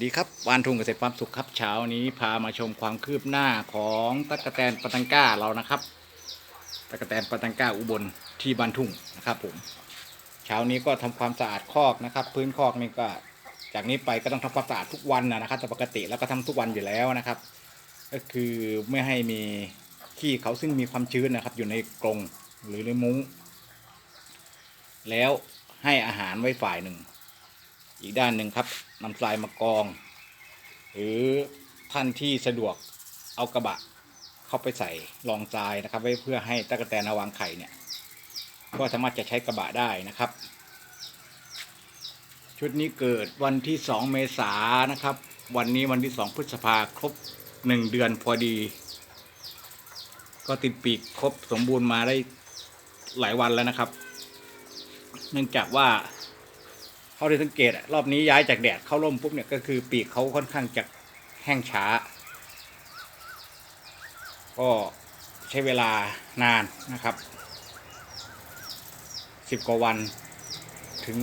ดีครับวานทุงเกษตรความสุขครับเช้านี้พามาชมความคืบหน้าของตั๊กแตนปตังก้าเรานะครับตั๊กแตนปตังก้าอุบลที่บ้านทุ่งนะครับผมเช้านี้ก็ทำความสะอาดคอกนะครับ พื้นคอกนี่ก็จากนี้ไปก็ต้องทำความสะอาดทุกวันนะครับแต่ปกติแล้วก็ทำทุกวันอยู่แล้วนะครับ ก็คือไม่ให้มีขี้เขาซึ่งมีความชื้นนะครับ อยู่ในกรงหรือในมุ้ง แล้วให้อาหารไว้ฝ่ายหนึ่ง อีกด้านหนึ่งครับนำทรายมากอง หรือท่านที่สะดวกเอากระบะเข้าไปใส่รองทรายนะครับ ไว้เพื่อให้ตะกแตนเอาวางไข่เนี่ยก็สามารถจะใช้กระบะได้นะครับ ชุดนี้เกิดวันที่ 2 เมษายนนะครับ วันนี้วันที่ 2 พฤษภาครบ 1 เดือนพอดี ก็ติดปีกครบสมบูรณ์มาได้หลายวันแล้วนะครับ เนื่องจากว่า เขาได้สังเกตอะรอบนี้ย้ายจากแดดเข้าร่มปุ๊บเนี่ยก็คือปีกเขาค่อนข้างจะแห้งช้า ก็ใช้เวลานานนะครับสิบกว่าวันถึง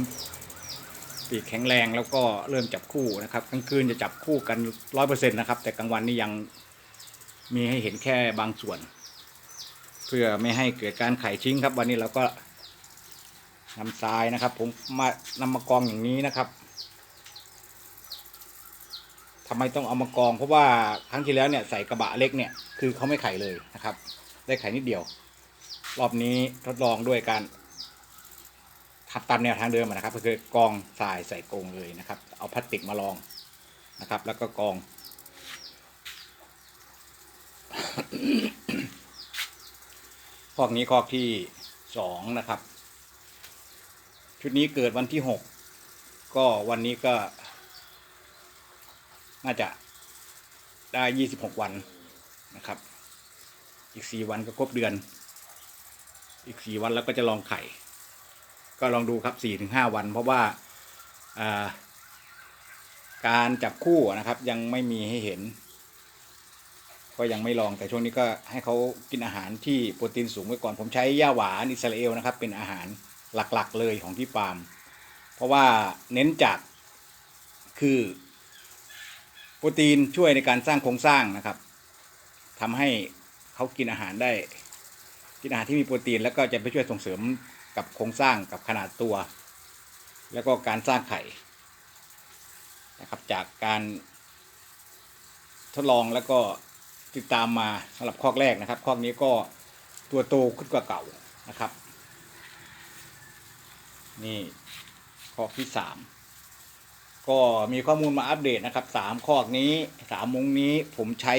ปีกแข็งแรงแล้วก็เริ่มจับคู่นะครับกลางคืนจะจับคู่กันร้อยเปอร์เซ็นต์นะครับ แต่กลางวันนี่ยังมีให้เห็นแค่บางส่วน เพื่อไม่ให้เกิดการไข่ทิ้งครับ วันนี้เราก็ นำทรายนะครับ ผมมานำมากองอย่างนี้นะครับทำไมต้องเอามากอง เพราะว่าครั้งที่แล้วเนี่ยใส่กระบะเล็กเนี่ยคือเขาไม่ไข่เลยนะครับ ได้ไข่นิดเดียว รอบนี้ทดลองด้วยการทับตามแนวทางเดิมนะครับ ก็คือกองทรายใส่กรงเลยนะครับ เอาพลาสติกมาลองนะครับ แล้วก็กองคอกนี้คอที่สองนะครับ ชุดนี้เกิดวันที่หกก็วันนี้ก็ น่าจะได้ยี่สิบหกวันนะครับ อีกสี่วันก็ครบเดือน อีกสี่วันแล้วก็จะลองไข่ ก็ลองดูครับสี่ถึงห้าวัน เพราะว่าการจับคู่นะครับ ยังไม่มีให้เห็น ก็ยังไม่ลองแต่ช่วงนี้ก็ให้เขากินอาหารที่โปรตีนสูงไว้ก่อนผมใช้ย่าหวานอิสราเอลนะครับ เป็นอาหาร หลักๆเลยของที่ฟาร์ม เพราะว่าเน้นจากคือโปรตีนช่วยในการสร้างโครงสร้างนะครับทำให้เขากินอาหารได้กินอาหารที่มีโปรตีนแล้วก็จะไปช่วยส่งเสริมกับโครงสร้างกับขนาดตัว แล้วก็การสร้างไข่นะครับจากการทดลองแล้วก็ติดตามมาสำหรับคอกแรกนะครับคอกนี้ก็ตัวโตขึ้นกว่าเก่านะครับ นี่คอกที่สามก็มีข้อมูลมาอัปเดตนะครับสามคอกนี้สามมุงนี้ผมใช้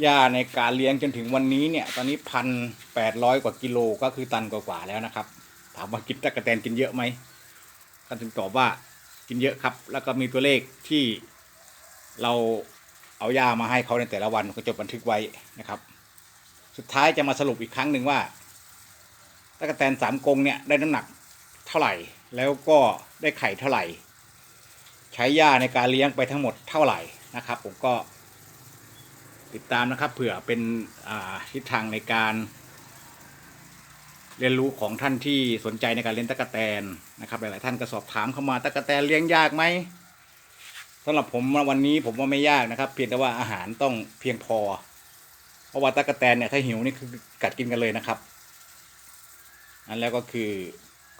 หญ้าในการเลี้ยงจนถึงวันนี้เนี่ย ตอนนี้พันแปดร้อยกว่ากิโลก็คือตันกว่าๆแล้วนะครับ ถามว่ากินตะกะแตนกินเยอะไหมก็ถึงตอบว่ากินเยอะครับ แล้วก็มีตัวเลขที่เราเอาหญ้ามาให้เขาในแต่ละวันก็จดบันทึกไว้นะครับ สุดท้ายจะมาสรุปอีกครั้งหนึ่งว่า ตะกแตนสามกงเนี่ยได้น้ำหนักเท่าไหร่ แล้วก็ได้ไข่เท่าไหร่ ใช้หญ้าในการเลี้ยงไปทั้งหมดเท่าไหร่นะครับ ผมก็ติดตามนะครับเผื่อเป็นทิศทางในการเรียนรู้ของท่านที่สนใจในการเลี้ยงตะกแตนนะครับหลายๆท่านก็สอบถามเข้ามาตะกแตนเลี้ยงยากไหมสำหรับผมวันนี้ผมว่าไม่ยากนะครับ เพียงแต่ว่าอาหารต้องเพียงพอ เพราะว่าตะกแตนเนี่ยถ้าหิวนี่คือกัดกินกันเลยนะครับ อันแล้วก็คือ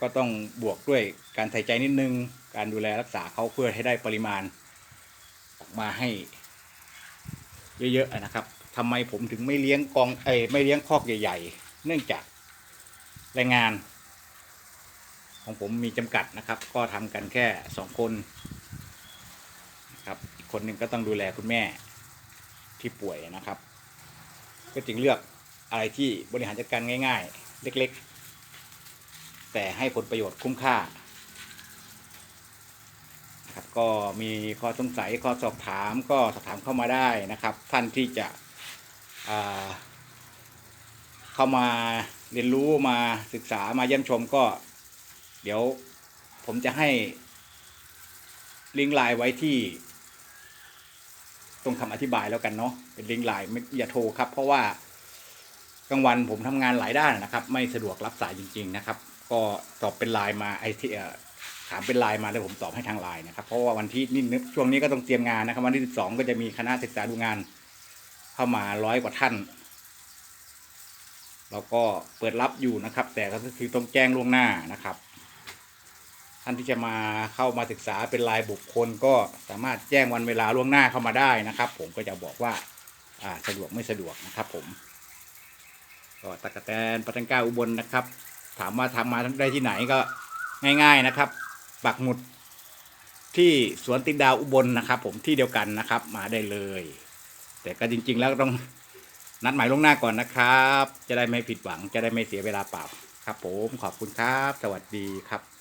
ก็ต้องบวกด้วยการใส่ใจนิดนึง การดูแลรักษาเขาเพื่อให้ได้ปริมาณออกมาให้เยอะๆนะครับทำไมผมถึงไม่เลี้ยงกองเอ้ไม่เลี้ยงคอกใหญ่ ๆ เนื่องจากแรงงาน ของผมมีจำกัดนะครับ ก็ทำกันแค่สองคนนะครับอีกคนหนึ่งก็ต้องดูแลคุณแม่ที่ป่วยนะครับ ก็จึงเลือกอะไรที่บริหารจัดการง่าย ๆ เล็ก ๆ แต่ให้ผลประโยชน์คุ้มค่าครับก็มีข้อสงสัยข้อสอบถามก็สอบถามเข้ามาได้นะครับ ท่านที่จะเข้ามาเรียนรู้มาศึกษามาเยี่ยมชมก็ เดี๋ยวผมจะให้ลิงก์ไลน์ไว้ที่ ตรงคำอธิบายแล้วกันเนาะเป็นลิงก์ไลน์อย่าโทรครับ เพราะว่ากลางวันผมทำงานหลายด้านนะครับ ไม่สะดวกรับสายจริง ๆ นะครับ ก็ตอบเป็นไลน์มาไอที่เอ่อถามเป็นไลน์มาแล้วผมตอบให้ทางไลน์นะครับ เพราะว่าวันที่นี่ช่วงนี้ก็ต้องเตรียมงานนะครับ วันที่สิบสองก็จะมีคณะศึกษาดูงาน เข้ามาร้อยกว่าท่านเราก็เปิดรับอยู่นะครับ แต่ก็คือต้องแจ้งล่วงหน้านะครับ ท่านที่จะมาเข้ามาศึกษาเป็นรายบุคคลก็สามารถแจ้งวันเวลาล่วงหน้าเข้ามาได้นะครับ ผมก็จะบอกว่าอ่าสะดวกไม่สะดวกนะครับ ผมก็ตะกะแตนปัตังก้าอุบลนะครับ ถามว่าทำมาได้ที่ไหนก็ง่าย ๆนะครับ ปักหมุดที่สวนติดดาวอุบลนะครับ ผมที่เดียวกันนะครับ มาได้เลย แต่ก็จริง ๆ แล้วต้องนัดหมายล่วงหน้าก่อนนะครับ จะได้ไม่ผิดหวังจะได้ไม่เสียเวลาเปล่าครับ ผมขอบคุณครับ สวัสดีครับ